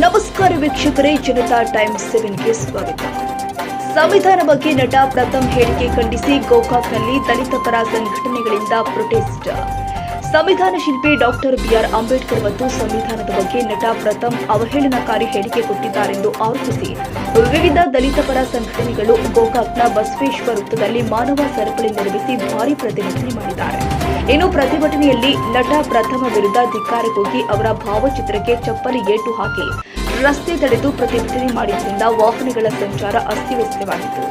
ನಮಸ್ಕಾರ ವೀಕ್ಷಕರೇ, ಜನತಾ ಟೈಮ್ಸ್ ಸೆವೆನ್ಗೆ ಸ್ವಾಗತ. ಸಂವಿಧಾನ ಬಗ್ಗೆ ನಟ ಪ್ರಥಮ್ ಹೇಳಿಕೆ ಖಂಡಿಸಿ ಗೋಕಾಕ್ನಲ್ಲಿ ದಲಿತ ಪರ ಸಂಘಟನೆಗಳಿಂದ ಪ್ರೊಟೆಸ್ಟ್ ಸಂವಿಧಾನ ಶಿಲ್ಪಿ ಡಾಕ್ಟರ್ ಬಿಆರ್ ಅಂಬೇಡ್ಕರ್ ಮತ್ತು ಸಂವಿಧಾನದ ಬಗ್ಗೆ ನಟ ಪ್ರಥಮ್ ಅವಹೇಳನಕಾರಿ ಹೇಳಿಕೆ ಕೊಟ್ಟಿದ್ದಾರೆಂದು ಆರೋಪಿಸಿ ವಿವಿಧ ದಲಿತ ಪರ ಸಂಘಟನೆಗಳು ಗೋಕಾಕ್ನ ಬಸವೇಶ್ವರ ವೃತ್ತದಲ್ಲಿ ಮಾನವ ಸರಪಳಿ ನಿರ್ಮಿಸಿ ಭಾರೀ ಪ್ರತಿಭಟನೆ ಮಾಡಿದ್ದಾರೆ. ಇನ್ನು ಪ್ರತಿಭಟನೆಯಲ್ಲಿ ನಟ ಪ್ರಥಮ ವಿರುದ್ಧ ಧಿಕ್ಕಾರಕ್ಕೋಗಿ ಅವರ ಭಾವಚಿತ್ರಕ್ಕೆ ಚಪ್ಪಲಿ ಏಟು ಹಾಕಿ ರಸ್ತೆ ತಡೆದು ಪ್ರತಿಭಟನೆ ಮಾಡಿದ್ದರಿಂದ ವಾಹನಗಳ ಸಂಚಾರ ಅಸ್ತವ್ಯಸ್ತವಾಗಿತ್ತು.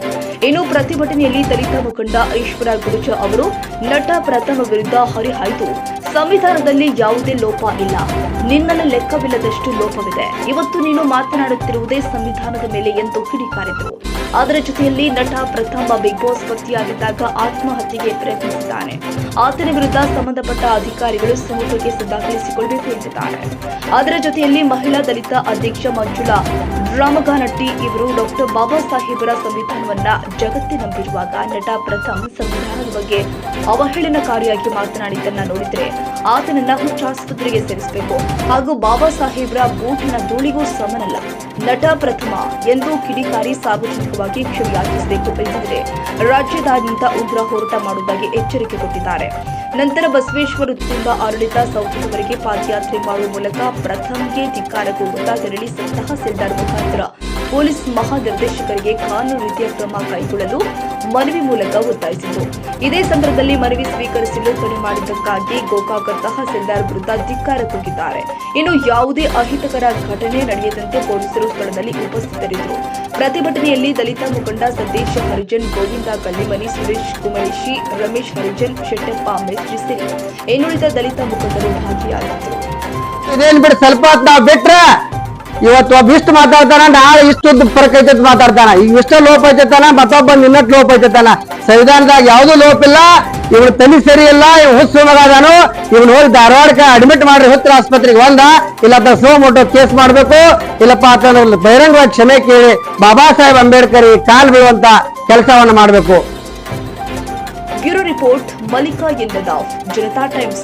ಇನ್ನು ಪ್ರತಿಭಟನೆಯಲ್ಲಿ ದಲಿತ ಮುಖಂಡ ಈಶ್ವರ ಗುರುಜ ಅವರು ನಟ ಪ್ರಥಮ ವಿರುದ್ಧ ಹರಿಹಾಯ್ದು. ಸಂವಿಧಾನದಲ್ಲಿ ಯಾವುದೇ ಲೋಪ ಇಲ್ಲ. ನಿನ್ನಲ್ಲಿ ಲೆಕ್ಕವಿಲ್ಲದಷ್ಟು ಲೋಪವಿದೆ. ಇವತ್ತು ನೀನು ಮಾತನಾಡುತ್ತಿರುವುದೇ ಸಂವಿಧಾನದ ಮೇಲೆ ಎಂದು ಕಿಡಿಕಾರಿದರು. ಅದರ ಜೊತೆಯಲ್ಲಿ ನಟ ಪ್ರಥಮ ಬಿಗ್ ಬಾಸ್ ಆತ್ಮಹತ್ಯೆಗೆ ಪ್ರಯತ್ನಿಸಿದ್ದಾನೆ. ಆತನ ವಿರುದ್ಧ ಸಂಬಂಧಪಟ್ಟ ಅಧಿಕಾರಿಗಳು ಸಮುದ್ರಕ್ಕೆ ದಾಖಲಿಸಿಕೊಳ್ಳಬೇಕು ಎಂದಿದ್ದಾರೆ. ಅದರ ಜೊತೆಯಲ್ಲಿ ಮಹಿಳಾ ದಲಿತ ಅಧ್ಯಕ್ಷ ಮಂಜುಳಾ ರಾಮಗಾನಟ್ಟಿ ಇವರು ಡಾಕ್ಟರ್ ಬಾಬಾ ಸಾಹೇಬರ ಸಂವಿಧಾನವನ್ನ ಜಗತ್ತೇ ನಂಬಿರುವಾಗ ನಟ ಪ್ರಥಮ್ ಸಂವಿಧಾನದ ಬಗ್ಗೆ ಅವಹೇಳನಕಾರಿಯಾಗಿ ಮಾತನಾಡಿದ್ದನ್ನ ನೋಡಿದ್ರೆ ಆತನನ್ನ ಹುಚ್ಚಾಸ್ಪತ್ರೆಗೆ ಸೇರಿಸಬೇಕು. ಹಾಗೂ ಬಾಬಾ ಸಾಹೇಬ್ರ ಬೂಟಿನ ಧೂಳಿಗೂ ಸಮನಲ್ಲ. ನಟ ಪ್ರಥಮ ಎಂದು ಕಿಡಿಕಾರಿ ಸಾರ್ವಜನಿಕವಾಗಿ ಕ್ಷಮೆಯಾಚಿಸಬೇಕು ತಿಳಿಸಿದರೆ ರಾಜ್ಯದಾದ್ಯಂತ ಉಗ್ರ ಹೋರಾಟ ಮಾಡುವುದಾಗಿ ಎಚ್ಚರಿಕೆ ಕೊಟ್ಟಿದ್ದಾರೆ. ನಂತರ ಬಸವೇಶ್ವರ ಕುಟುಂಬ ಆಡಳಿತ ಸೌಧದವರೆಗೆ ಪಾದಯಾತ್ರೆ ಮಾಡುವ ಮೂಲಕ ಪ್ರಥಮ್ಗೆ ಧಿಕ್ಕಾರ ಕೂಗುತ್ತಾ ತೆರಳಿ ತಹಸೀಲ್ದಾರ್ ಮುಖಾಂತರ ಪೊಲೀಸ್ ಮಹಾನಿರ್ದೇಶಕರಿಗೆ ಕಾನೂನು ರೀತಿಯ ಕ್ರಮ ಕೈಗೊಳ್ಳಲು ಮನವಿ ಮೂಲಕ ಒತ್ತಾಯಿಸಿತು. ಇದೇ ಸಂದರ್ಭದಲ್ಲಿ ಮನವಿ ಸ್ವೀಕರಿಸಲು ಕೊನೆ ಮಾಡಿದ್ದಕ್ಕಾಗಿ ಗೋಕಾಕ ತಹಸೀಲ್ದಾರ್ ವಿರುದ್ಧ ಧಿಕ್ಕಾರ ಕೂಗಿದ್ದಾರೆ ಇನ್ನು ಯಾವುದೇ ಅಹಿತಕರ ಘಟನೆ ನಡೆಯದಂತೆ ಪೊಲೀಸರು ಸ್ಥಳದಲ್ಲಿ ಉಪಸ್ಥಿತರಿದ್ದರು. ಪ್ರತಿಭಟನೆಯಲ್ಲಿ ದಲಿತ ಮುಖಂಡ ಸತೀಶ್ ಹರಿಜನ್, ಗೋವಿಂದ ಕಲ್ಲಿಮನಿ, ಸುರೇಶ್ ಕುಮಳೇಶಿ, ರಮೇಶ್ ಹರಿಜನ್, ಶೆಟ್ಟಪ್ಪ ಮೇಸ್ತ್ರಿ ಸೇರಿ ಇನ್ನುಳಿದ ದಲಿತ ಮುಖಂಡರು ಭಾಗಿಯಾಗಿದ್ದರು. ಇವತ್ತು ಒಬ್ಬ ಇಷ್ಟು ಮಾತಾಡ್ತಾನ, ನಾಳೆ ಇಷ್ಟು ಫರಕ್ ಐತೆ ಮಾತಾಡ್ತಾನ. ಈಗ ಇಷ್ಟ ಲೋಪ ಐತೈತಾನ ಮತ್ತೊಬ್ಬ ನಿನ್ನಟ್ ಲೋಪ ಐತೈತಾನ ಸಂವಿಧಾನದಾಗ ಯಾವ್ದು ಲೋಪ ಇಲ್ಲ ಇವನು ತಲೆ ಸರಿ ಇಲ್ಲ ಇವ್ ಹುಚ್ಚು ಮಗಾದಾನು ಇವ್ನ ಹೋಗಿ ಧಾರವಾಡಕ್ಕೆ ಅಡ್ಮಿಟ್ ಮಾಡ್ರಿ ಹುತ್ರ ಆಸ್ಪತ್ರೆಗೆ ಒಂದ ಇಲ್ಲ ಸೋ ಮೋಟೋ ಕೇಸ್ ಮಾಡ್ಬೇಕು. ಇಲ್ಲಪ್ಪ ಅಂತಂದ್ರೆ ಬಹಿರಂಗವಾಗಿ ಕ್ಷಮೆ ಕೇಳಿ, ಬಾಬಾ ಸಾಹೇಬ್ ಅಂಬೇಡ್ಕರ್ ಕಾಲ್ ಬೀಳುವಂತ ಕೆಲಸವನ್ನ ಮಾಡ್ಬೇಕು. ಬ್ಯೂರೋ ರಿಪೋರ್ಟ್ ಮಲ್ಲಿಕಾ ಎಂದದಾಫ್ ಜನತಾ ಟೈಮ್ಸ್